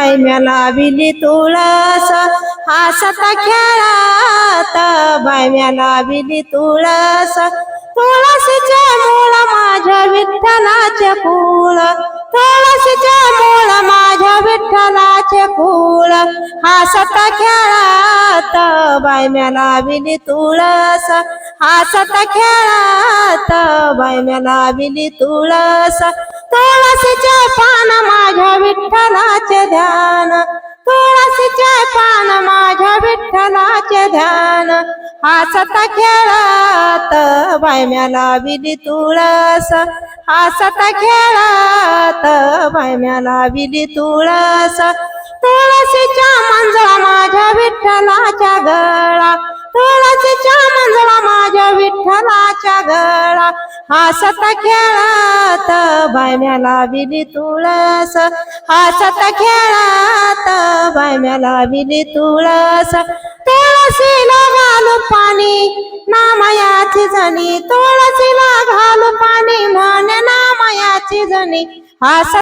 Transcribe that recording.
Bye म्या विली तुळस. हसता खेळात बाय म्या विली तुळस. तुळसीच्या मूळ माझ्या विठ्ठलाचे कुळ तुळसीच्या मूळ माझ्या विठ्ठलाचे कुळ हसता खेळात बाय म्या विली तुळस. हासत खेळात बाय म्या विली तुळस. तुळसीच्या पान माझ्या विठ्ठला विठ्ठलाचे ध्यान. तुळशीचे पान माझ्या विठ्ठलाचे ध्यान. हसत खेळात बाय विली तुळस. हसत खेळात बाय विली तुळस. तुळशीच्या मंजळा विठ्ठलाच्या गळा हसत खेळत बायम्याला विली तुळस. हसत खेळत बायम्याला विली तुळस. तुळशीला घालू पाणी नामयाची जणी तुळशीला घालू पाणी म्हण नामयाची जणी हास